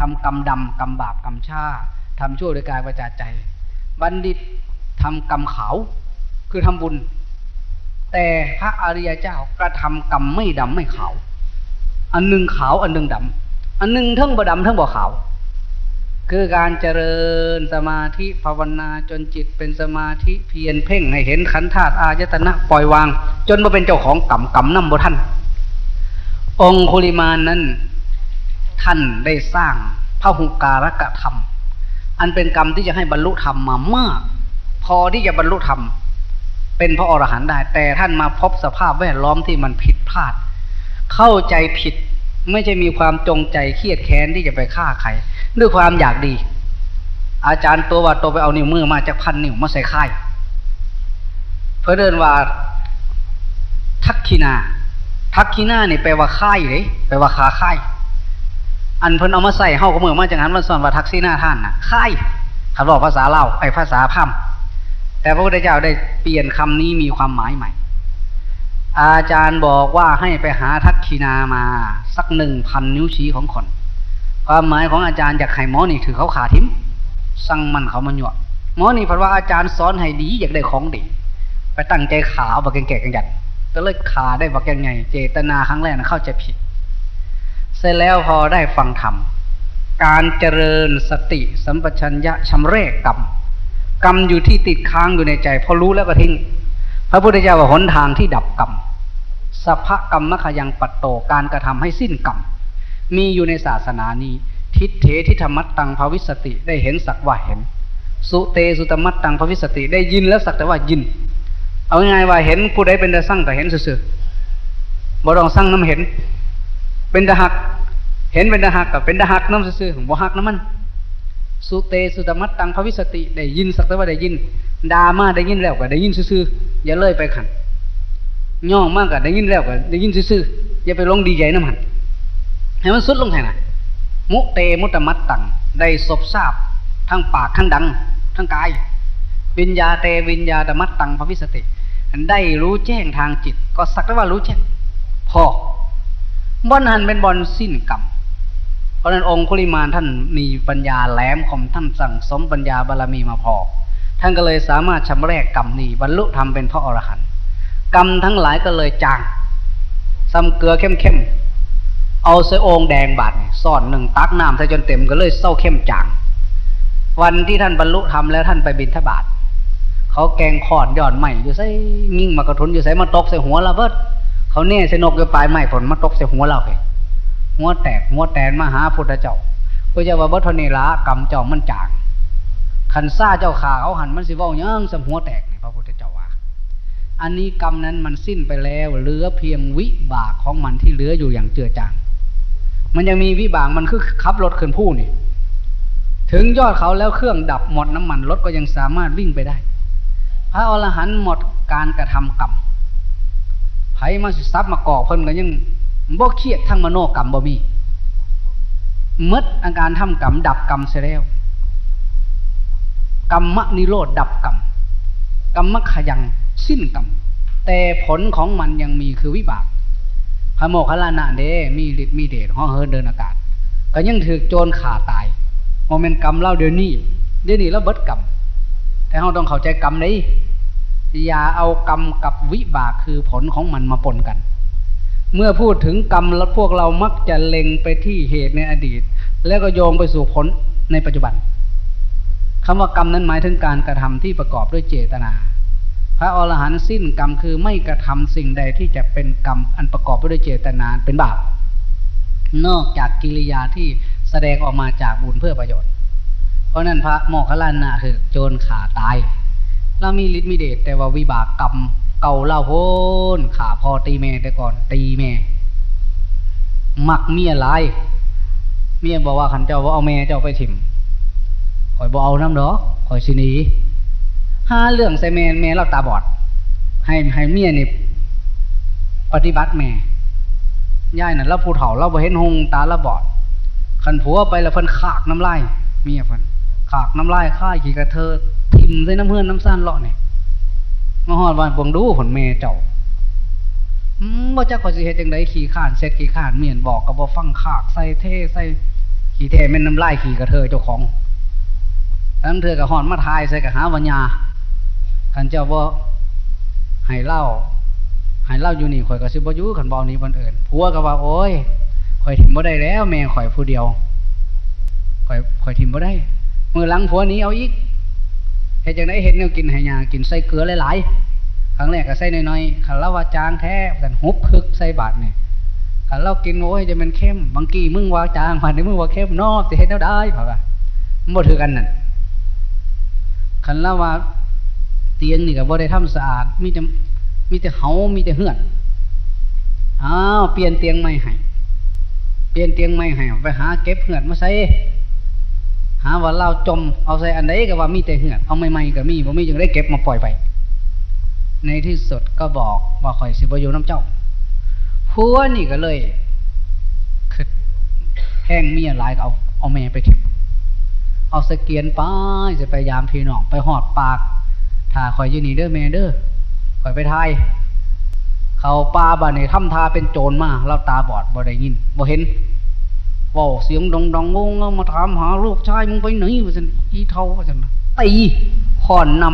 ทำกรรมดำกรรมบาปกรรมชาทำชั่วโดยกายวาจาใจ บัณฑิตทำกรรมขาวคือทำบุญ แต่พระอริยเจ้ากระทำกรรมไม่ดำไม่ขาว อันหนึ่งขาวอันหนึ่งดำอันหนึ่งทั้งบ่ดำทั้งบ่ขาว คือการเจริญสมาธิภาวนาจนจิตเป็นสมาธิเพียรเพ่งให้เห็นขันธ์ธาตุอายตนะปล่อยวาง จนมาเป็นเจ้าของกรรมกรรมนำบ่ท่านองคุลิมานนั้น ท่านได้สร้างพระหุการกะธรรม อันเป็นกรรมที่จะให้บรรลุธรรมมามาก พอที่จะบรรลุธรรม เป็นพระอรหันต์ได้ แต่ท่านมาพบสภาพแวดล้อมที่มันผิดพลาด เข้าใจผิดไม่ใช่มีความจงใจเครียดแค้นที่จะไปฆ่าใครด้วยความอยากดี อาจารย์ตัวว่าตัวไปเอานิ้วมือมาจากพันนิ้วมาใส่ค่ายเพื่อเดินว่าทักขินาทักขินาเนี่แปลว่าค่ายเลยแปลว่าขาค่าย อันเพิ่นเอามาใส่เฮาก็มือมาจากนั้นมันสอนว่าทักษินาท่านน่ะค่ายคำบอกภาษาเล่าไอ้ภาษาพร่ำแต่พระพุทธเจ้าได้เปลี่ยนคำนี้มีความหมายใหม่ อาจารย์บอกว่าให้ไปหาทักขินามาสักหนึ่งพันนิ้วชี้ของคนความหมายของอาจารย์อยากให้หมอนี่ถือเขาขาทิมสั่งมันเขามันหยวหมอนี่เพราะว่าอาจารย์สอนให้ดีอยากได้ของดี ไปตั้งใจขาวบักแก่กันยันก็เลยขาได้บักแก่ไงเจตนาครั้งแรกนะเข้าใจผิด เสร็จแล้วพอได้ฟังธรรม การเจริญสติสัมปชัญญะชำเรกกรรมกรรมอยู่ที่ติดค้างอยู่ในใจพอรู้แล้วก็ทิ้ง พระพุทธเจ้าว่าหนทางที่ดับกรรมสัพพกรรมมขยังปัตโตการกระทำให้สิ้นกรรมมีอยู่ในศาสนานี้ ทิฏเถทิธรรมัตตังภวิสติได้เห็นสักว่าเห็น สุเตสุตมัตตังภวิสติได้ยินแล้วสักแต่ว่ายิน เอาง่ายว่าเห็นผู้ใดเป็นแต่สั่งแต่เห็นซื่อๆบ่ต้องสั่งน้ำเห็น เป็นตะหัก เห็นเป็นตะหักกับเป็นตะหักน้ำซื่อๆบ่หักน้ำมัน สุเตสุตมัตตังภวิสติได้ยินสักแต่ว่าได้ยินดามาได้ยินแล้วก็ได้ยินซื่อๆอย่าเลยไปขันย่องมากก็ได้ยินแล้วก็ได้ยินซื่อๆอย่าไปลงดีใจน้ำหันให้มันสุดลงแทนนะมุเตมุตมัตตังได้ศพทราบทั้งปากทั้งดัง ทั้งกาย วิญญาเตวิญญาตมัตตังภวิสติได้รู้แจ้งทางจิต ก็สักแต่ว่ารู้แจ้งพอ บอนหันเป็นบอนสิ้นกรรมเพราะนั้นองคุลิมานท่านมีปัญญาแหลมคมท่านสั่งสมปัญญาบารมีมาพอ ท่านก็เลยสามารถชำรกกรรมนี้บรรลุธรรมเป็นพระอรหันต์กรรมทั้งหลายก็เลยจางซ้ำเกลือเข้มๆเอาเสโองแดงบาดซ่อนหนึ่งตักน้ำใส่จนเต็มก็เลยเศร้าเข้มจาง วันที่ท่านบรรลุธรรมแล้วท่านไปบิณฑบาตเขาแกงขอดยอดใหม่อยู่ใส่มิ่งมากระทุนอยู่ใส่มาตกใส่หัวราเบิด เขาเนี่ยสนกอยู่ปลายไม้ผลมาตกใส่หัวเราเลยหัวแตกหัวแตนมาหาพุทธเจ้าพระเจ้าว่าบัทนีละกรรมเจ้ามันจางขันซ่าเจ้าขาเขาหันมันสิว้ายังสมหัวแตกนี่พระพุทธเจ้าว่าอันนี้กรรมนั้นมันสิ้นไปแล้วเหลือเพียงวิบากของมันที่เหลืออยู่อย่างเจือจาง มันยังมีวิบากมันคือขับรถขึ้นผู้นี่ถึงยอดเขาแล้วเครื่องดับหมดน้ำมันรถก็ยังสามารถวิ่งไปได้ พระอรหันต์หมดการกระทำกรรม ไผมาสิซับมากอกเพิ่นก็ยังบ่เครียดทั้งมโนกรรมบ่มีมดอาการทำกรรมดับกรรมเสียแล้วกรรมนิโรธดับกรรมกรรมขยังสิ้นกรรมแต่ผลของมันยังมีคือวิบากพระโมคคัลลานะเดมีฤทธิ์มีเดชห้องเฮินเดินอากาศ ก็ยังถือโจรขาตายโมเมนต์กรรมเล่าเดี๋ยวนี้เดี๋ยวนี้แล้วเบิดกรรมแต่เราต้องเข้าใจกรรมนี้ อย่าเอากรรมกับวิบากคือผลของมันมาปนกัน เมื่อพูดถึงกรรมแล้วพวกเรามักจะเล็งไปที่เหตุในอดีต แล้วก็โยงไปสู่ผลในปัจจุบันคำว่ากรรมนั้นหมายถึงการกระทำที่ประกอบด้วยเจตนา พระอรหันต์สิ้นกรรมคือไม่กระทำสิ่งใดที่จะเป็นกรรมอันประกอบด้วยเจตนาเป็นบาป นอกจากกิริยาที่แสดงออกมาจากบุญเพื่อประโยชน์ เพราะนั้นพระโมคคัลลานะคือโจรขาตาย เรามีฤทธิ์มีเดชแต่ว่าวิบากกรรมเก่าเล่าโพนขาพอตีแม่แต่ก่อน ตีแม่มักเมียหลายเมียบอกว่าขันเจ้าว่าเอาแม่เจ้าไปถิ่มข่อยบอกเอาน้ำดอกข่อยสินีห้าเรื่องใส่แม่แม่เราตาบอด ให้ให้เมียนี่ปฏิบัติแม่ย่ายน่ะเราผู้เฒ่าเราบ่เห็นหงตาเราบอดขันผัวไปแล้วเพิ่นขากน้ำลายเมียเพิ่นขากน้ำลายค่ายขี่กระเทอ ทิมใส่น้ำเพื่อนน้ำซ่านเลาะเนี่ยมาหอดวันบงดูผลเมเจ้าบ่จักขอสิเฮ็ดจังไดขี่ข้านเซ็ตขี่ข้านเมียนบอกก็บ่ฟังขากใส่เทใส่ขี่เทแม่นน้ำลายขี่กระเทยเจ้าของทั้งเธอกับหอนมาทายใส่กับหาวัญญาขันเจ้าบ่ให้เล่าให้เล่าอยู่นี่ข่อยก็สิบ่อยู่ขันบอนี้วันอื่นผัวก็ว่าโอ้ยข่อยถิ่มบ่ได้แล้ว แม่ข่อยผู้เดียวข่อยข่อยถิ่มบ่ได้มือหลังผัวนี้เอาอีก เฮ็ดจังได๋เห็นแนวกินให้ยากินใส่เกลือหลายๆครั้งแรกก็ใส่น้อยๆคันเล่าว่าจางแท้กันหุบพึกใส่บาทนี่คันเล่ากินโอ้ยจะเป็นเข้มบางกี้มึงว่าจางผ่านนี้มึงว่าเข้มนอกสิเฮ็ดแนวได้พ่อว่ามันบ่ถือกันนั่นคันเล่าว่าเตียงนี่ก็บ่ได้ทำสะอาด มีแต่มีแต่เหามีแต่เหือดอ้าวเปลี่ยนเตียงใหม่ให้เปลี่ยนเตียงใหม่ให้ไปหาเก็บเหือดมาใส่ หาว่าเราจมเอาใส่อันใดก็ว่ามีแต่เหือดเอาใหม่ๆก็มีบ่มีจึงได้เก็บมาปล่อยไป ในที่สุดก็บอกว่าข่อยสิบอยู่น้ำเจ้าผัวนี่ก็เลยคือแห้งเมียหลายก็เอาเอาแม่ไปทิ้งเอาสเกียนไปจะไปยามพี่น้องไปหอดปากถ้าข่อยยืนนี่เด้อแม่เด้อข่อยไปทายเขาปลาบ้านนี่ทำทาเป็นโจรมาเราตาบอดบ่ได้ยินบ่เห็น เว้าเสียงดองดองงงมาถามหาลูกชายมึงไปไหนว่าซั่นอีเท่าว่าซั่นตีค้อนน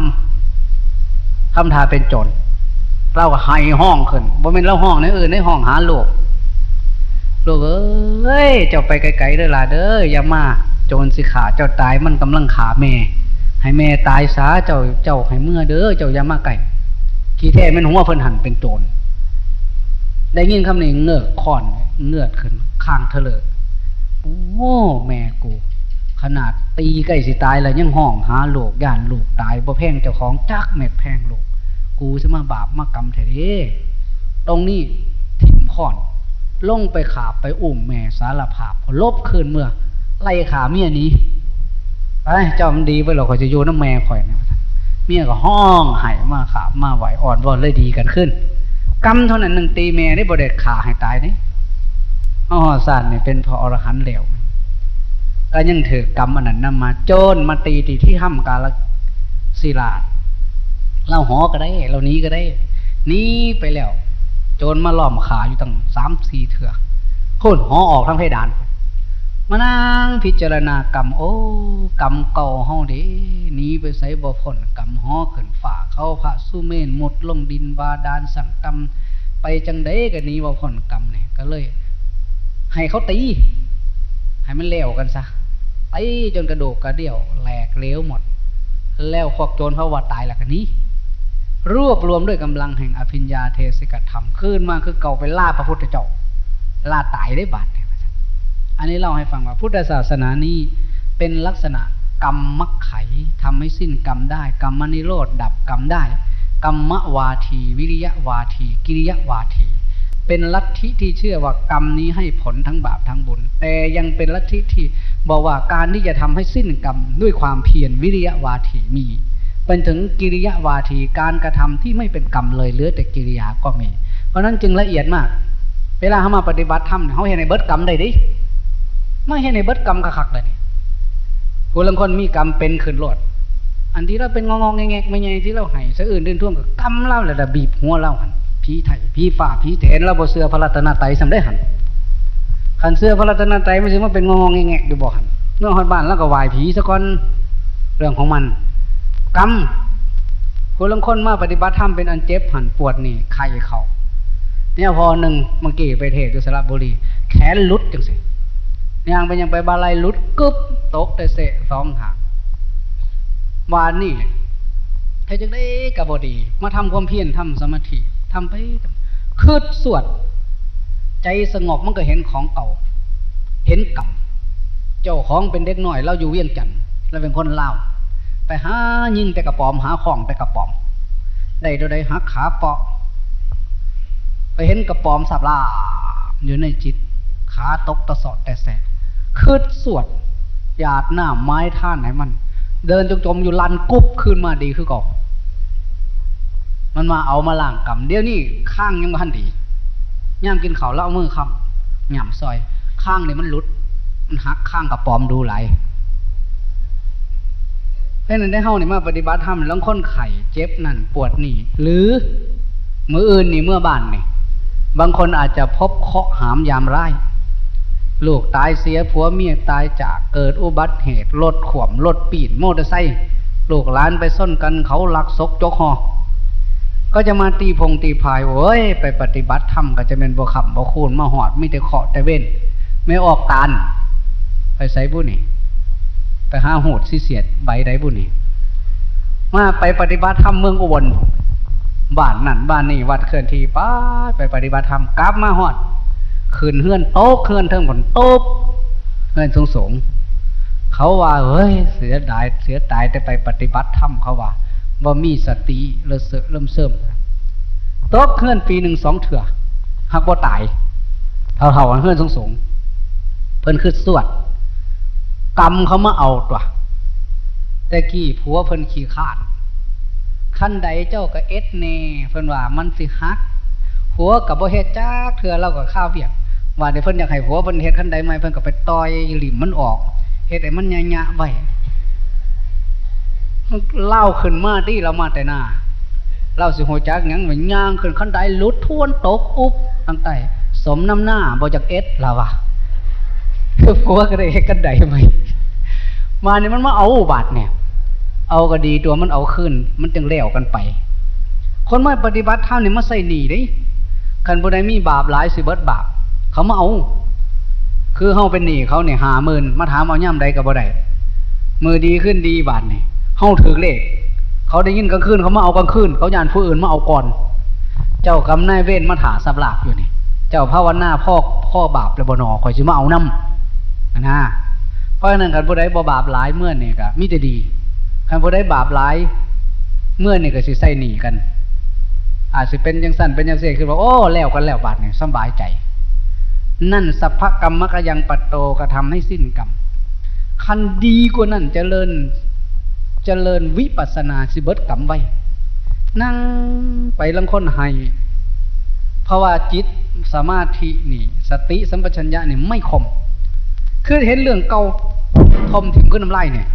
ำทำทาเป็นโจรเราก็ให้ห้องขึ้นบ่แม่นเราห้องในอื่นในห้องหาลูกลูกเอ้ยเจ้าไปไกลๆเด้อล่ะเด้ออย่ามาโจรสิขาเจ้าตายมันกำลังขาแม่ ให้แม่ตายสาเจ้าเจ้าให้เมื่อเด้อเจ้าอย่ามาไก่ขี้แท้ม่นหัวเพิ่นหันเป็นโจรได้ยินคำนี้เงือกคอนเงือดขึ้นข้างเถลิด โอ้แม่กู ขนาดตีใกล้สิตายแล้วยังห้องหาลูกย่านลูกตายบ่แพงเจ้าของจักเม็ดแพงลูกกูจะมาบาปมากรรมแท้เด้ตรงนี้ถิ่มค่อนลงไปขาบไปอุ้มแม่สารภาพลบคืนเมื่อ ไล่ขาเมียนี้ไอ้เจ้ามันดีไปหรอกขาจะโยนน้ำแม่ข่อยนะเมียก็ห้องไห้มาขาบมาไหวอ่อนวอนเลยดีกันขึ้นกรรมเท่านั้นหนึ่งตีแม่ได้บเด็ดขาให้ตายนี่ อ๋อสารเนี่ยเป็นพออรหันต์เหลวก็ยังถือกรรมอันนั้นนำมา โจนมาตีตีที่ห้ำกาลศิลาเราหอก็ได้ เรานี้ก็ได้นี้ไปแล้ว โจรมาล้อมขาอยู่ตั้งสามสี่เถื่อโค่นหอออกทั้งเพดานมานั่งพิจารณากรรม โอ้กรรมเก่าเฮาเด้นี้ไปใส่บ่พ้นกรรมฮอขึ้นฝ่าเข้าพระสุเมนหมดลงดินบาดาลสั่งกรรมไปจังได้ก็หนีบ่พ้นกรรมเนี่ยก็เลย ให้เขาตี ให้มันเลวกันซะตีจนกระดูกกระเดี่ยวแหลกเลี้ยวหมด แล้วพวกโจรเพราะว่าตายแล้วกันนี้ รวบรวมด้วยกำลังแห่งอภิญญาเทศิกธรรมขึ้นมาคือเก่าไปล่าพระพุทธเจ้าล่าตายได้บาดเนี่ยอันนี้เล่าให้ฟังว่าพุทธศาสนานี้เป็นลักษณะกรรมมักไขทำให้สิ้นกรรมได้ กรรมนิโรธดับกรรมได้ กรรมวาที วิริยะวาที กิริยะวาที เป็นลัทธิที่เชื่อว่ากรรมนี้ให้ผลทั้งบาปทั้งบุญ แต่ยังเป็นลัทธิที่บอกว่าการที่จะทำให้สิ้นกรรมด้วยความเพียรวิริยะวาทีมี เป็นถึงกิริยะวาทีการกระทำที่ไม่เป็นกรรมเลยเหลือแต่กิริยาก็มี เพราะนั้นจึงละเอียดมาก เวลาเขามาปฏิบัติธรรมเขาเห็นในเบิดกรรมได้ดิไม่เห็นในเบิดกรรมกระขักเลยนี่ผู้ลังคนมีกรรมเป็นขึ้นโลดอันที่เราเป็นงองงแงกไม่ใหญ่ที่เราให้สะอื่นเดินท่วงกับกรรมเล่าแหละบีบหัวเล่าหัน ผีไถ่ผีฝ่าผีเถนเราบ่เสือพระรัตนตรัยสำได้หันขันเสือพระรัตนตรัยไม่ใช่ว่าเป็นงงงแงกอยู่บ่หันเมื่อฮอดบ้านแล้วก็ไหวผีสะก้อนเรื่องของมัน กรรมผู้ลังคนมาปฏิบัติธรรมเป็นอันเจ็บหันปวดนี่ไข่เขาเนี่ยพอหนึ่งเมื่อกี้ไปเทศอยู่สระบุรี แขนลุดจังสิยังไปยังไปบาลัยลุดกึบตกแต่เสะสองหางวานนี่ใครจึงได้กับบดี มาทำความเพียรทำสมาธิ ทำไปคืดสวด ใจสงบมันก็เห็นของเก่า เห็นกรรมเจ้าของเป็นเด็กน้อย เราอยู่เวียงจันทร์เราเป็นคนเล่าไปหายิงแต่กระป๋อมหาของแต่กระป๋อมได้โดยได้หักขาเปาะ ไปเห็นกระป๋อมสับลาอยู่ในจิต ขาตกตะสอดแต่แสคืดสวดหยาดหน้าไม้ท่านไหนมัน เดินจงจมอยู่ลันกุบขึ้นมาดีคือก่อน มันมาเอามาล่างกำเดี๋ยวนี้ข้างยังพันดีย่ามกินเขาแล้วเอามือคำหย่ำซอย ข้างเนี่ยมันหลุด มันหักข้างกับปอมดูไหลเพราะนั้นได้เฮาเนี่ยมาปฏิบัติธรรมแล้วค้นไข่เจ็บนั่นปวดนี่ หรือมืออื่นนี่เมื่อบ้านนี่บางคนอาจจะพบเคาะหามยามไร้ลูกตายเสียผัวเมียตายจากเกิดอุบัติเหตุรถขวมรถปีนมอเตอร์ไซค์ลูกหลานไปส้นกันเขาลักซกจกหอ ก็จะมาตีพงตีพายโอ้ยไปปฏิบัติธรรมก็จะเป็นบ่ขับบ่คูนมาหอดไมีแต่เคาะแต่เว้นไม่ออกตานไปใส่บุนี่ไปห้าโหดสิเสียดใบใดบุนี่มาไปปฏิบัติธรรมเมืองอุบลบ้านนั่นบ้านนี่วัดเคลื่อนที่ป้าไปปฏิบัติธรรมกลับมาหอดคืนเฮือนโต๊ะเฮือนเทิงผลโต๊ะเฮือนสงสงเขาว่าเฮ้ยเสียดายเสียตายแต่ไปปฏิบัติธรรมเขาว่า บ่มีสติเริ่มเสเริ่มเสริมโต๊ะเฮือนปีหนึ่งสองเถื่อหักบ่ตายเท่าๆกันเฮือนสงสงเพิ่นคือสวดกรรมเขามาเอาตัวแต่กี้ผัวเพิ่นขี้ขาดขั้นใดเจ้าก็เอ็ดเน่เพิ่นว่ามันสิฮักผัวกับบ่เฮ็ดจ้าเถื่อเราก็ข้าวเวียกว่าเดี๋ยวเพิ่นอยากให้ผัวเพิ่นเฮ็ดขั้นใดใหม่เพิ่นก็ไปต่อยหลิมมันออกเฮ็ดให้มันยะๆไว้ เล่าขึ้นมาที่เรามาแต่หน้าเล่าสิหัวจักยังเหมันย่างขึ้นขั้นใดลุดทวนตกอุบตั้งแต่สมน้ำหน้าบ่จักเอ็ดล่ะว่ะคือผัวก็ได้เดกันใดใหมมาเนี่ยมันมาเอาบาดเนี่ย เอาก็ดีตัวมันเอาขึ้น มันจึงเลี้ยวกันไป คนมาปฏิบัติธรรมเนี่ยมาใส่หนีด้คันบุใดมีบาปหลายสิเบิดบาป เขามาเอา คือเฮาเป็นหนีเขาเนี่ยหาหมื่นมาถามเอาย่ำใดกับบ่ได้มือดีขึ้นดีบาทเนี่ย เฮาถือเลขเขาได้ยินกลางคืนเขามาเอากลางคืนเขายานผู้อื่นมาเอาก่อน เจ้ากำนายเวรมาถาสับหลาบอยู่นี่ เจ้าภาวนาพ่อพ่อบาปแล้วบ่หนอคอยสิมาเอาน้ำนะเพราะฉะนั้นคันผู้ใดบ่บาปหลายเมื่อเนี่ยก็มีแต่ดีคันผู้ใดบาปหลายเมื่อเนี่ยก็สิใส่หนีกัน อาจสิเป็นจังสั่นเป็นจังเสคือว่าโอ้แล้วกันแล้วบาดนี่ยสบายใจ นั่นสัพพกรรมมกยังปัตโตกระทำให้สิ้นกรรมคันดีกว่านั้นเจริญ เจริญวิปัสนาสิเบิดกรรมไว้ นั่งไปลังคนให้เพราะว่าจิตสมาธินี่ สติสัมปชัญญะนี่ไม่คม คือเห็นเรื่องเก่าทมถิ่มขึ้นน้ำลายเนี่ย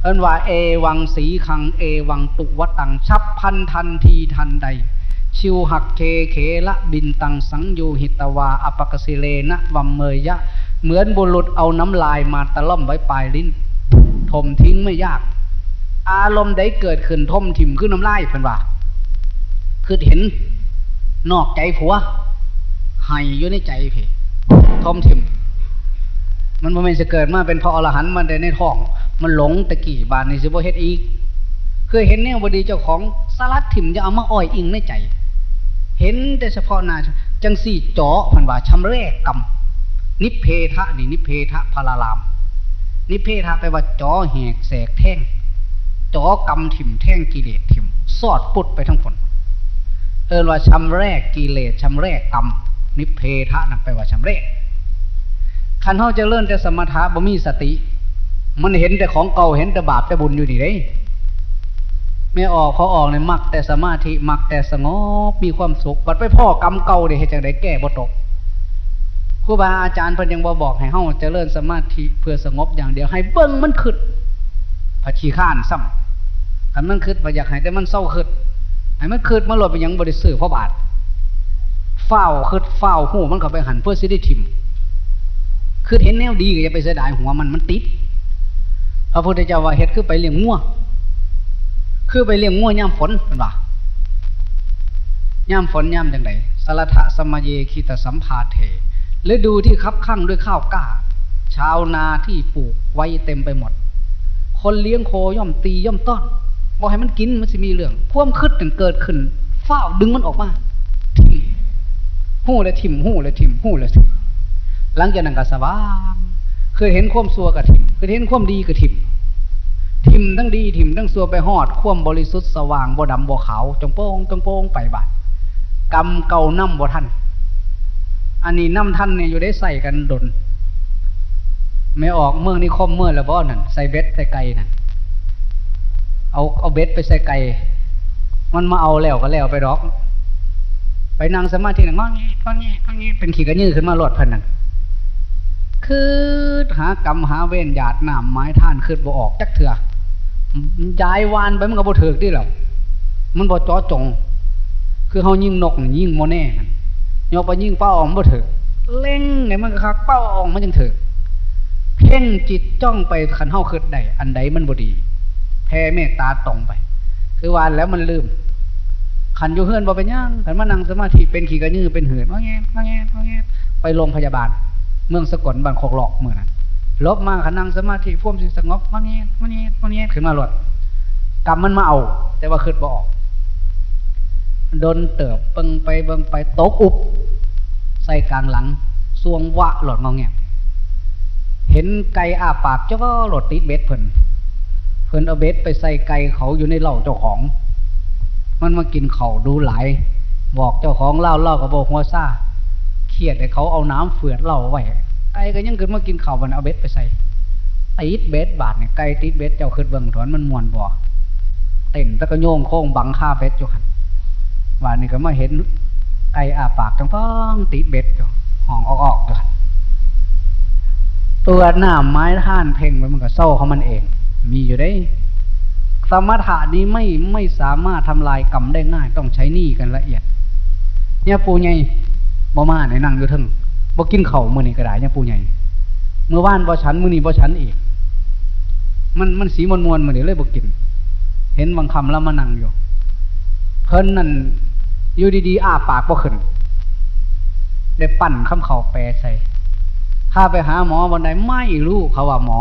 เอินว่าเอวังสีขังเอวังตุวตังชับพันทันทีทันใด ชิวหักเคเขละบินตังสังยูหิตวาอปกสิเลนะวัมเมยยะ เหมือนบุรุษเอาน้ำลายมาตะล่อมไว้ปลายลิ้น ทมทิ้งไม่ยาก อารมณ์ใดเกิดขึ้นทมถิ่มขึ้นน้ำลายเพิ่นว่าคือเห็นนอกใจผัวให้อยู่ในใจเพทมถิ่มมันบ่แม่นจะเกิดมาเป็นพระอรหันต์มันได้ในท้อง มันหลงตะกี้บานนี้สิบ่เฮ็ดอีกเคยเห็นแนวบดีเจ้าของสลัดถิ่มจะเอามาอ้อยอิงในใจ เห็นแต่เฉพาะหน้าจังสี่เจาะพันว่าชำแรกกรรมนิเพทะนี่นิเพทะพาราราม นิเพทะแปว่าจอแหกแสกแท่งจอกรรมถิ่มแท่งกิเลสถิ่ม สอดปุดไปทั้งผลเออว่าชำแรกกิเลสชำแรกกรรมนิเพทะนั่นแปว่าชำแรกคันเฮาจะเลิ่นแต่สมถะบ่มีสติ มันเห็นแต่ของเก่าเห็นแต่บาปแต่บุญอยู่นี่เด้ไม่ออกพอออกเนี่ยมักแต่สมาธิมักแต่สงบมีความสุขบัดไปพ่อกรรมเก่าเด้เฮ็ดจังไดแก้บ่ตก ครูบาอาจารย์เพิ่นยังบ่บอกให้เฮาเจริญสมาธิเพื่อสงบอย่างเดียวให้เบิ่งมันขึ้นพระขี้ข้านซ้ำคันมันขึ้นบ่อยากให้แต่มันเศร้าขึ้นให้มันขึ้นมาโลดไปยังบ่ได้ซื้อเพราะบาทเฝ้าขึ้นเฝ้าหูมันก็ไปหันเพื่อสิได้ถิ่มคือเห็นแนวดีก็อย่าไปเสียดายหัวมันมันติดพระพุทธเจ้าว่าเฮ็ดคือไปเลี้ยงงัวคือไปเลี้ยงงัวย่ำฝนเป็นว่าย่ำฝนย่ำจังไดสารทะสมเยคิตสัมภาเท ฤดูที่คับข้างด้วยข้าวกล้า ชาวนาที่ปลูกไว้เต็มไปหมด คนเลี้ยงโคย่อมตีย่อมต้อนบอกให้มันกินมันจะมีเรื่องความคืดถึงเกิดขึ้นเฝ้าดึงมันออกมาทิมหู้และทิมหู้และทิมหู้และทิมหลังจากนั้นก็สว่างเคยเห็นความซัวกับทิมเคยเห็นความดีกับทิมทิมทั้งดีทิมทั้งซัวไปหอด ความบริสุทธิ์สว่างบ่ดำบ่ขาวจงโป้งจงโป้งไปบาดกรรมเก่าน้ำบ่ท่าน อันนี้น้ำท่านเนี่ยอยู่ได้ใส่กันดน ไม่ออกเมืองนิคมเมื่อละบ่นั่นใส่เบ็ดใส่ไก่นั่นเอาเอาเบ็ดไปใส่ไก่มันมาเอาแล้วก็แล้วไปดอก ไปนั่งสมาธินั่งงอแงงอแงงอแงเป็นขี่กระยือขึ้นมาหลดพันนั่นคือหากรรมหาเวรหยาดหน้ำไม้ท่านขึ้นบ่ออกจักเถื่อย้ายวานไปมันก็บ่ถือที่หรอกมันบ่จ่อจง คือเฮายิงนกยิงโมแน่น ยกไปยิ่งเป้าออกมันบ่ถือเล่งไงมันก็คักเป้าออกมันยังเถอะเพ่งจิตจ้องไปขันเฮาคิดได้อันใดมันบ่ดีแผ่เมตตาตรงไป คือวานแล้วมันลืมขันอยู่เฮือนบ่เป็นย่างขันมานั่งสมาธิเป็นขี่กระยือเป็นเหือนว่าแง่ว่าแง่ว่าแง่ไปโรงพยาบาล เมืองสกลบ้านโคกหลอกเมื่อนั้นลบมาขันนั่งสมาธิพ่วมสิสงบว่าแง่ว่าแง่ว่าแง่ขึ้นมาหลดกรรมมันมาเอา แต่ว่าคิดบ่ออก โดนเติบเบิงไปเบิงไปตกอุบ ใส่กลางหลังสวงวะหลอดงองแงเห็นไก่อาปากเจ้าก็หลดติดเบ็ดเพิ่นเพิ่นเอาเบ็ดไปใส่ไก่เขาอยู่ในเหล่าเจ้าของ มันมากินเขาดูหลาย บอกเจ้าของเล่าเล่ากับบอกหัวซ่าเครียดให้เขาเอาน้ำเฟือดเหล่าไว้ไก่ก็ยังขึ้นมากินเขามันเอาเบ็ดไปใส่ติดเบ็ดบาดเนี่ยไก่ติดเบ็ดเจ้าขึ้นเบิ่งถอนมันมวนบ่อเต้นตะกโยงโค้งบังค่าเบ็ดอยู่หัน ว่านี่ก็มาเห็นไก่อาปากจังฟ้องติดเบ็ดอยู่ห้องออกออกอยู่หันตัวหน้าไม้ท่านเพ่งไว้มันก็เศร้าเขามันเอง มีอยู่ได้ สมถะนี้ไม่ไม่สามารถทำลายกรรมได้ง่าย ต้องใช้หนี้กันละเอียด เนี่ยปูใหญ่บ่มาในนั่งอยู่ทึงบ่กินเข่ามือนี้ก็ไดเนี่ยปูใหญ่เมื่อวานบ่ฉันมือนี้บ่ฉันอีก มันมันสีมวนมวนๆมื้อนี้เลยบ่กิน เห็นบางคำแล้วมานั่งอยู่ เพิ่นนั่นอยู่ดีๆอ้าปากบ่ขึ้นได้ปั่นคำเขาแปลใส่ถ้าไปหาหมอวันไหนไม่รู้เขาว่าหมอ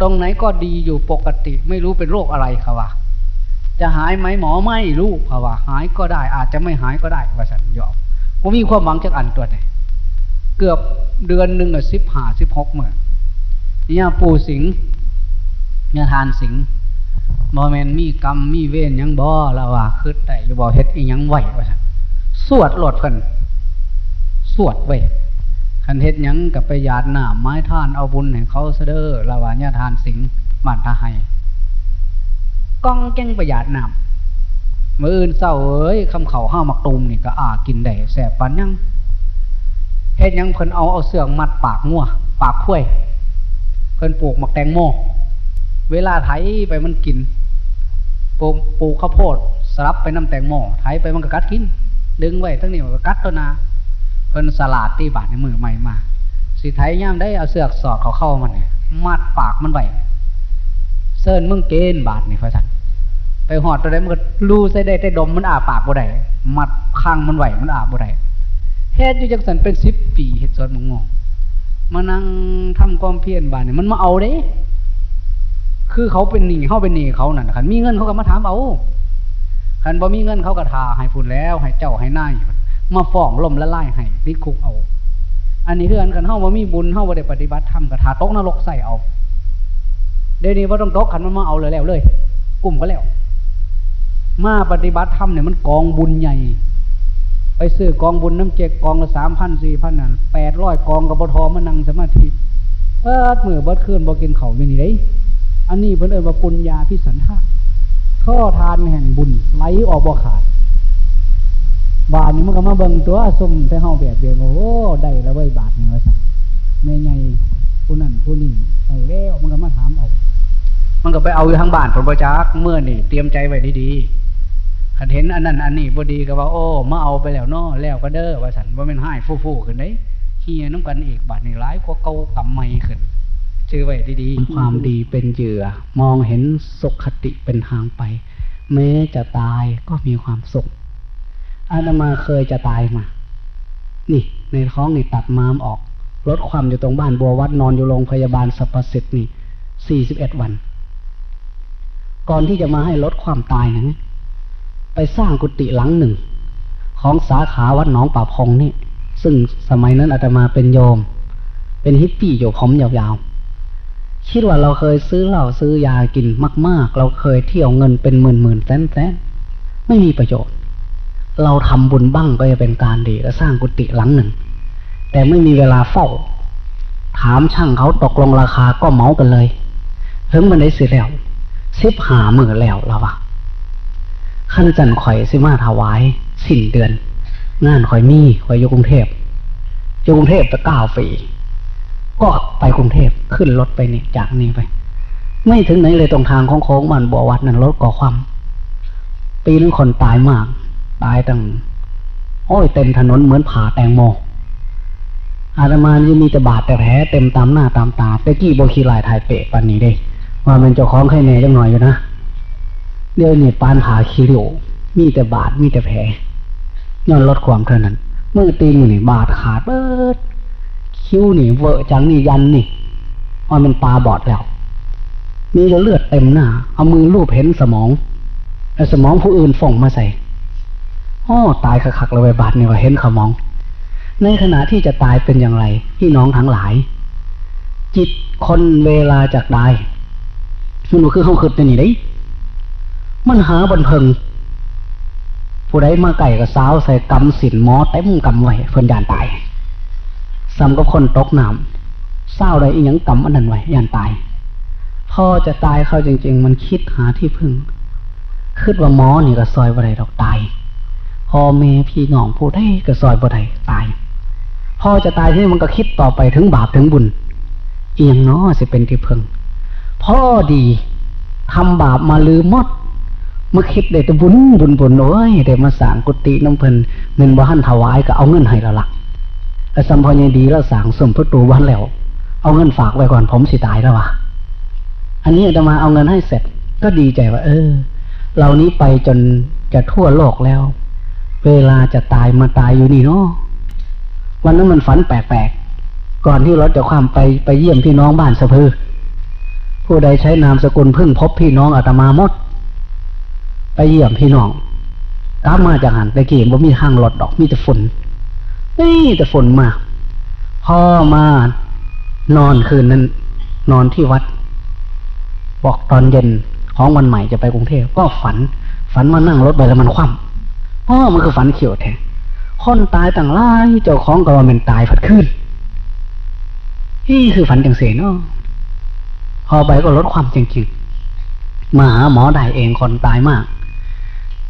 ตรงไหนก็ดีอยู่ปกติ ไม่รู้เป็นโรคอะไรเขาว่า จะหายไหมหมอไม่รู้เขาว่า หายก็ได้ อาจจะไม่หายก็ได้ว่าสันยอมผมมีความหวังจากอันตัวเนี่ยเกือบเดือนหนึ่งอะสิบห้าสิบหกเมื่อเนี่ยปู่สิงห์เนี่ยทานสิงห์ บอแมนมีกรรมมีเวรยังบ่ละว่าคืดได้อยู่บ่เฮ็ดอีหยังไหวว่าสวดโลดเพิ่นสวดไว้คันเฮ็ดหยังกับไปหยาดน้ำไม้ท่านเอาบุญให้เขาเสเด้อละว่าเนี่ยทานสิงห์บ้านทาไฮก้องแก้งประหยัดน้ำมื้ออื่นเศร้าเอ้ยคำเขาห้ามักตูมนี่ก็อากินได้แสบปานยังเฮ็ดยังเพิ่นเอาเอาเสื่องมัดปากงัวปากข้วยเพิ่นปลูกมักแตงโม เวลาไถไปมันกินปลูกปลูกข้าวโพดสลับไปน้ำแตงโมไถไปมันก็กัดกิน ดึงไว้ทั้งนี้มันก็กัดตัวนาเพิ่นสลาดตีบาดในมือใหม่มา สิไถย่ามได้เอาเสือกสอดเขาเข้ามันเนี่ยมัดปากมันไว้เซิร์นมึงเกณฑ์บาดนี่พระสันไปหอดตัวใดมันก็รูใส่ได้แต่ดมมันอาปากบ่ได้มัดข้างมันไหวมันอาบ่ได้เฮ็ดอยู่จังสันเป็นสิบปีเฮ็ดสวนมึงงงมานั่งทำความเพียรบาดนี่มันมาเอาเด้ คือเขาเป็นหนี้เขาเป็นหนี้เขานั่นคันมีเงินเขาก็มาถามเอาคันบ่มีเงินเขาก็ทาให้พุ่นแล้ว ให้เจ้าให้นายพุ่นมาฟ้องล่มละลายให้ติดคุกเอา อันนี้คืออันกันเฮาบ่มีบุญเฮาบ่ได้ปฏิบัติธรรมก็ทาตกนรกใส่เอาเดี๋ยวนี้บ่าต้องตกคันมันมาเอาเลยแล้วเลย กลุ่มก็แล้ว มาปฏิบัติธรรมเนี่ยมันกองบุญใหญ่ ไปซื้อกองบุญน้ำเจกกองละสามพันสี่พันนั่นแปดร้อยกองกับบทอมานั่งสมาธิเบิดมือเบิดเคลื่อนบ่กินเขาไม่นี่ได้ อันนี้เพิ่นเอิ้นว่าปุญญาพิสันทาท่อทานแห่งบุญไหลออกบ่ขาดบาทนี้มันก็มาเบิ่งตัวซุ่มแต่เฮาแบบเดียวโอ้ได้แล้วเว้ยบาทนี่ว่าซั่นแม่ใหญ่ผู้นั้นผู้นี้ได้แล้วมันก็มาถามเอามันก็ไปเอาอยู่ทางบ้านผลประจักษ์เมื่อนี่เตรียมใจไว้ดีๆคันเห็นอันนั้นอันนี้บ่ดีก็ว่าโอ้มาเอาไปแล้วเนาะแล้วก็เด้อว่าซั่นบ่แม่นให้ฟู่ๆขึ้นเด้เฮียน้ำกันอีกบาทนี่หลายกว่าเก่ากำใหม่ขึ้น ชื่อไว้ดีๆความดีเป็นเหยื่อ มองเห็นสุขคติเป็นทางไป แม้จะตายก็มีความสุขอาตมาเคยจะตายมา นี่ ในท้องนี่ตัดม้ามออกลดความอยู่ตรงบ้านบัววัดนอนอยู่โรงพยาบาลสรรพสิทธิ์นี่สี่สิบเอ็ดวัน ก่อนที่จะมาให้ลดความตายนะไปสร้างกุฏิหลังหนึ่ง ของสาขาวัดหนองป่าพงนี่ ซึ่งสมัยนั้นอาตมาเป็นโยม เป็นฮิปปี้อยู่ผมยาวๆ คิดว่าเราเคยซื้อเหล้าซื้อยากินมาก ๆ เราเคยเที่ยวเงินเป็นหมื่นๆแสนๆไม่มีประโยชน์ เราทำบุญบ้างก็จะเป็นการดีและสร้างกุฏิหลังหนึ่ง แต่ไม่มีเวลาเฝ้า ถามช่างเขาตกลงราคาก็เมากันเลยถึงมันได้สิแล้วสิบหาหมื่นแล้วละวะขั้นจันข่อยสิมาถวาย สิ้นเดือน งานข่อยมีข่อยอยู่กรุงเทพอยู่กรุงเทพจะก้าวฟรี ก็ไปกรุงเทพขึ้นรถไปนี่จากนี้ไป ไม่ถึงไหนเลยตรงทางของโค้งมันบัววัดนั่นรถก่อความ ปีนึงคนตายมาก ตายตั้งโอ้ยเต็มถนนเหมือนผ่าแตงโมอาตมานี่มีแต่บาดแต่แผลเต็มตามหน้าตามตาแต่กี้โบคีลายถ่ายเปะปันนี้เด้ ว่ามันเจ้าของไข่แน่จังหน่อยอยู่นะเดี๋ยวนี้ปานหาคิริวมีแต่บาดมีแต่แผลย้อนลดความเท่านั้นมือตีนนี่บาดขาดเบิด คิ้วนี่เวอะจังนี่ยันนี่ว่ามันตาบอดแล้ว มีเลือดเต็มหน้า เอามือลูบเห็นสมองไอ้สมองผู้อื่นฝ่งมาใส่อ้อตายคักๆเลยบาดนี่ว่าเห็นขมอง ในขณะที่จะตายเป็นอย่างไรพี่น้องทั้งหลาย จิตคนเวลาจากตายมันก็คือเขาคิดนี่ได้มันหาบนเพิงผู้ใดมาไก่กับสาวใส่กำสินหมอเต็มกำไว้เพิ่นยานตาย ซ้ำกับคนตกน้ำเศร้าใดอีหยังกำอันนั้นไว้ยานตายพ่อจะตายเข้าจริง ๆ มันคิดหาที่พึ่งคิดว่าหมอนี่ก็ซอยบ่ได้ดอกตายพ่อแม่พี่น้องผู้ใดก็ซอยบ่ได้ตายพ่อจะตายที่นี่มันก็คิดต่อไปถึงบาปถึงบุญเอียงเนาะสิเป็นที่พึ่งพ่อดีทำบาปมาลืมมดเมื่อคิดได้แต่บุญบุญบุญโอ้ยได้มาสร้างกุฏิน้ำเพิ่นเงินบ่หันถวายก็เอาเงินให้และละ สัมพอยังดีแล้วสางสมประตูบ้านแล้ว เอาเงินฝากไว้ก่อนผมสิตายแล้ววะอันนี้อาตมาเอาเงินให้เสร็จ ก็ดีใจว่า เออ เรานี้ไปจนจะทั่วโลกแล้ว เวลาจะตายมาตายอยู่นี่เนาะวันนั้นมันฝันแปลกๆก่อนที่รถจะความไปไปเยี่ยมพี่น้องบ้านสะพือ ผู้ใดใช้นามสกุลพึ่งพบพี่น้องอาตมามด ไปเยี่ยมพี่น้องกลับมาจากหันไปกี่บ่มีห้างรถดอกมีแต่ฝน นี่แต่ฝนมา พ่อมานอนคืนนั้น นอนที่วัด บอกตอนเย็นของวันใหม่จะไปกรุงเทพก็ฝัน ฝันว่านั่งรถไปแล้วมันคว่ำพ่อมันคือฝันเขียวแท้คนตายต่างหลายเจ้าของก็ว่ามันตายผัดขึ้นนี่คือฝันจังเสียเนาะพอไปก็ลดความจริงๆมาหาหมอได้เองคนตายมาก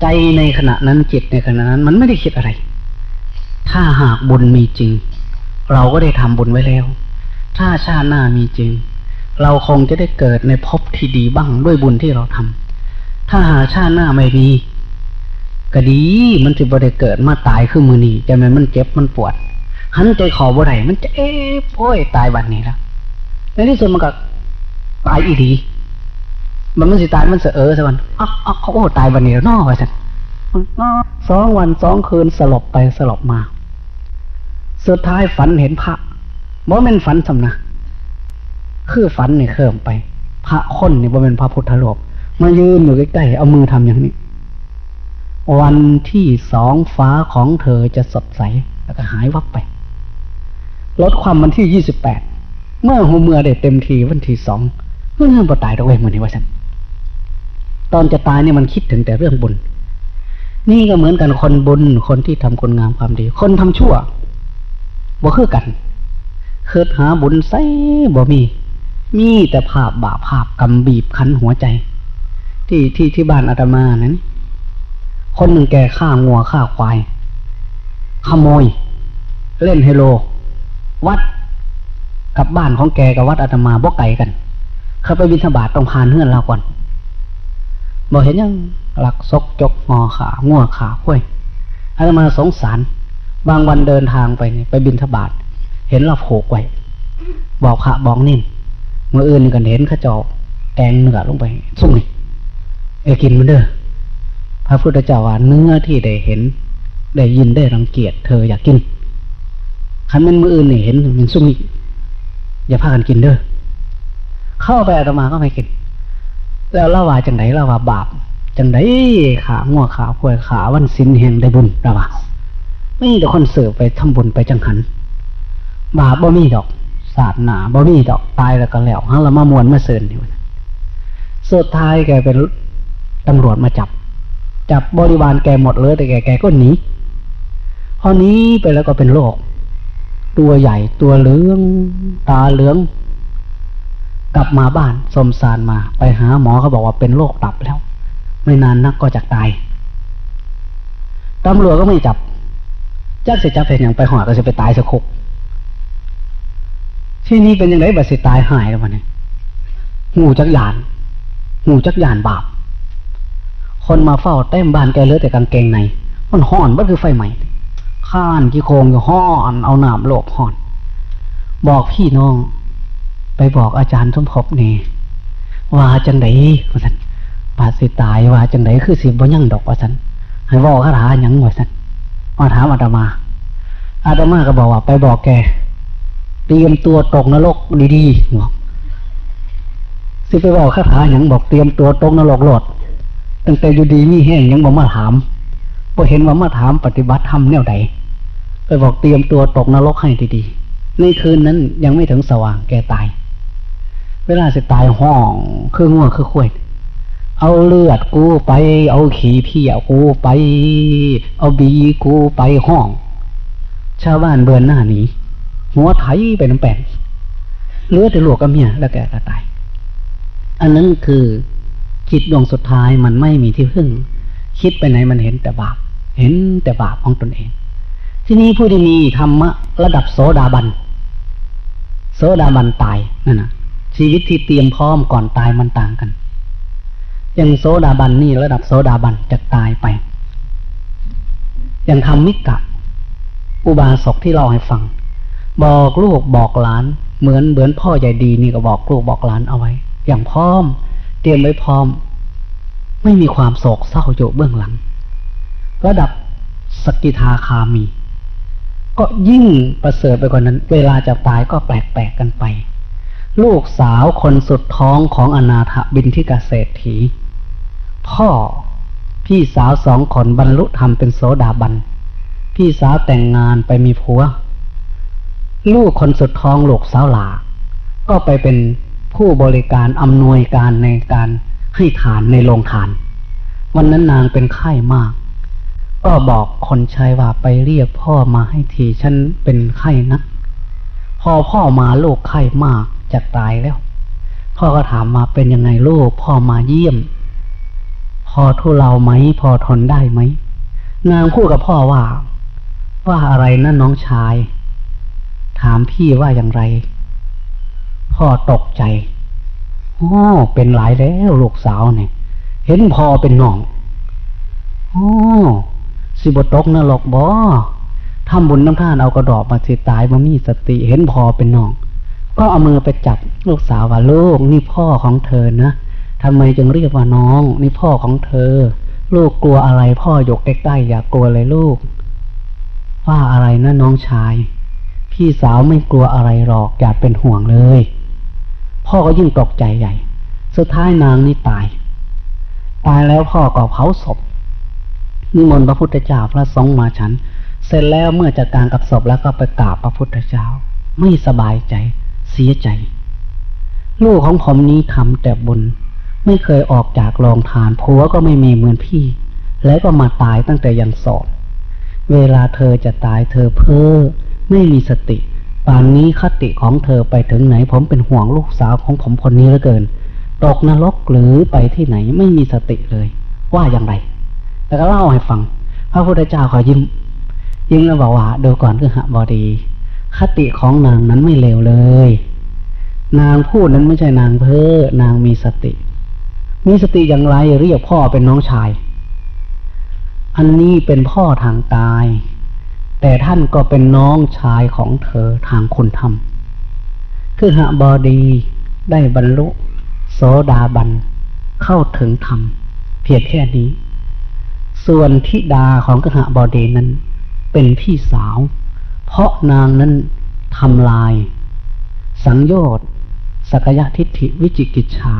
ใจในขณะนั้นจิตในขณะนั้น มันไม่ได้คิดอะไร ถ้าหากบุญมีจริง เราก็ได้ทำบุญไว้แล้ว ถ้าชาติหน้ามีจริง เราคงจะได้เกิดในภพที่ดีบ้างด้วยบุญที่เราทำถ้าหาชาติหน้าไม่มีก็ดีมันจะบ่ได้เกิดมาตายคือมือนี้จะมันมันเจ็บมันปวด หันใจขอบ่ได้มันจะเอ๊ะโอ้ยตายบัดนี้แล้วในที่สุดมันก็ตายอีดีมันมันสิตายมันเสอเออสักวันอ้าวอ้าวโอ้ตายวันนี้แล้วนอไปสักสองวันสองคืนสลบไปสลบมา สุดท้ายฝันเห็นพระบ่แม่นฝันสำนะคือฝันนี่เคิมไป พระคนนี่บ่เป็นพระพุทธรูปมายืนอยู่ใกล้ๆเอามือทำอย่างนี้ วันที่สองฟ้าของเธอจะสดใสแล้วก็หายวับไป ลดความวันที่ยี่สิบแปดเมื่อหัวเมื่อได้เต็มทีวันที่สองเมื่อบ่ตายดอกเว้ยมือนี้ว่าฉันตอนจะตายเนี่ยมันคิดถึงแต่เรื่องบุญ นี่ก็เหมือนกันคนบุญคนที่ทำคนงามความดี คนทำชั่ว บ่คือกันเคิดหาบุญใส่บ่มี มีแต่ภาพบาปภาพกำบีบคั้นหัวใจ ที่ที่ที่บ้านอาตมานั้น คนหนึ่งแกฆ่างัวฆ่าควาย ขโมย เล่นไฮโล วัดกับบ้านของแกกับวัดอาตมาบ่ไกลกัน เขาไปบิณฑบาตต้องผ่านเฮือนเราก่อนบอกเห็นยังหลักซกจกงอขางัวขาห้วยอาตมาสงสาร บางวันเดินทางไปเนี่ยไปบิณฑบาตเห็นเราโผกไว้บอกพระบอกนิ่มเมื่ออื่นกันเห็นข้าเจาแกงเนื้อลงไปสุ่มนี่เอกินมันเด้อพระพุทธเจ้าว่าเนื้อที่ได้เห็น ได้ยินได้รังเกียจเธออยากกินคันมันมืออื่นนี่เห็นมันสุ่มนี่อย่าพากันกินเด้อเข้าไปอาตมาก็ไม่กิน แล้วเล่าว่าจังไหนเล่าว่าบาปจังไหนขางัวขาพวยขาวันสินแห่งได้บุญเล่าว่า ไม่แต่คนเสือไปทำบุญไปจังหันบาปบ่มีดอกศาสนาบ่มีดอกตายแล้วก็แล้วฮังละมามวนมาเสินอยู่สุดท้ายแกเป็นตำรวจมาจับ จับบริวารแกหมดเลยแต่แกแกก็หนีพอหนี้ไปแล้วก็เป็นโรคตัวใหญ่ตัวเหลืองตาเหลือง กลับมาบ้านสมสารมา ไปหาหมอเขาบอกว่าเป็นโรคตับแล้ว ไม่นานนักก็จะตายตำรวจก็ไม่จับ จักสิจับเป็นอย่างไปหอดก็จะไปตายสักคุกที่นี่เป็นยังไงบัดสิตายหายแล้ววันนี้หูจักยานหูจักยานบาป คนมาเฝ้าเต็มบ้านแกเลือแต่กางเกงใน มันห่อนมันคือไฟใหม่ข้านกี่โคงอยู่ห่อนเอาหนามโลบห่อน บอกพี่น้อง ไปบอกอาจารย์สมภพนี่ว่าจังไดว่าสันบาดสิตายว่าจังไดคือสิบ่ยั่งดอกว่าสันให้บอกคาถาหยังว่าสัน มาถามอาตมา อาตมาก็บอกว่า ไปบอกแกเตรียมตัวตกนรกดีๆบอกสิไปบอกคาถาหยังบอกเตรียมตัวตกนรกโลดตั้งแต่อยู่ดีมีแห้งยังบอกมาถามพอเห็นว่ามาถามปฏิบัติธรรมแนวใดไปบอกเตรียมตัวตกนรกให้ดีๆในคืนนั้นยังไม่ถึงสว่างแกตาย เวลาสิตายห้องคือง่วงคือคุย เอาเลือดกูไป เอาขี้เพี้ยกูไป เอาบีกูไปห้อง ชาวบ้านเบือนหน้านี้ หัวไถไปน้ำแป้งเลือแต่ลูกกับเมียแล้วแกก็ตาย อันนั้นคือจิตดวงสุดท้ายมันไม่มีที่พึ่ง คิดไปไหนมันเห็นแต่บาป เห็นแต่บาปของตนเอง ที่นี้ผู้ที่มีธรรมะระดับโสดาบัน โสดาบันตายนั่นนะชีวิตที่เตรียมพร้อมก่อนตายมันต่างกัน อย่างโสดาบันนี่ระดับโสดาบันจะตายไป อย่างทำมิกะ อุบาสกที่เราให้ฟัง บอกลูกบอกหลาน เหมือนเหมือนพ่อใหญ่ดีนี่ก็บอกลูกบอกหลานเอาไว้ อย่างพร้อม เตรียมไว้พร้อม ไม่มีความโศกเศร้าอยู่เบื้องหลัง ระดับสกิทาคามี ก็ยิ่งประเสริฐไปกว่านั้น เวลาจะตายก็แปลกๆกันไปลูกสาวคนสุดท้องของอนาถบินทิกาเศรษฐี พ่อพี่สาวสองคนบรรลุธรรมเป็นโสดาบัน พี่สาวแต่งงานไปมีผัว ลูกคนสุดท้องลูกสาวหลา ก็ไปเป็นผู้บริการอำนวยการในการให้ทานในโรงทาน วันนั้นนางเป็นไข้มาก ก็บอกคนใช้ว่าไปเรียกพ่อมาให้ทีฉันเป็นไข้นักพอพ่อมาลูกไข้มากจะตายแล้ว พ่อก็ถามมาเป็นยังไงลูกพ่อมาเยี่ยม อทุเลาไหม พอทนได้ไหม นางพูดกับพ่อว่า ว่าอะไรนะน้องชาย ถามพี่ว่าอย่างไร พ่อตกใจโอ้เป็นหลายแล้วลูกสาวเนี่ย เห็นพ่อเป็นน้องโอ้สิบตกนรกบ่ทำบุญน้ำท่านเอากระดอกมาสิตายบ่มีสติเห็นพ่อเป็นน้อง ก็เอามือไปจับลูกสาวว่าลูกนี่พ่อของเธอนะ ทำไมจึงเรียกว่าน้อง นี่พ่อของเธอ ลูกกลัวอะไรพ่อยกใกล้ๆอย่ากลัวเลยลูก ว่าอะไรนะน้องชาย พี่สาวไม่กลัวอะไรหรอกอย่าเป็นห่วงเลย พ่อก็ยิ่งตกใจใหญ่ สุดท้ายนางนี่ตาย ตายแล้วพ่อก็เผาศพนิมนต์พระพุทธเจ้าพระสงฆ์มาฉัน เสร็จแล้วเมื่อจัดการกับศพแล้วก็ไปกราบพระพุทธเจ้า ไม่สบายใจ เสียใจ ลูกของผมนี้ทำแต่บุญ ไม่เคยออกจากโรงทานผัวก็ไม่มีเหมือนพี่ แล้วก็มาตายตั้งแต่ยังโสดเวลาเธอจะตายเธอเพ้อไม่มีสติป่านนี้คติของเธอไปถึงไหน ผมเป็นห่วงลูกสาวของผมคนนี้เหลือเกิน ตกนรกหรือไปที่ไหนไม่มีสติเลย ว่าอย่างไร แต่ก็เล่าให้ฟัง พระพุทธเจ้าขอยิ้ม ยิ้มแล้วบอกว่าดูก่อนคือหบอดี คติของนางนั้นไม่เลวเลย นางพูดนั้นไม่ใช่นางเพ้อนางมีสติ มีสติอย่างไรเรียกพ่อเป็นน้องชาย อันนี้เป็นพ่อทางกาย แต่ท่านก็เป็นน้องชายของเธอทางคุณธรรม คือหบดีได้บรรลุโสดาบันเข้าถึงธรรม เพียงแค่นี้ ส่วนทิดาของกหบดีนั้น เป็นพี่สาว เพราะนางนั้นทำลาย สังโยชน์สักยะทิฏฐิวิจิกิจฉา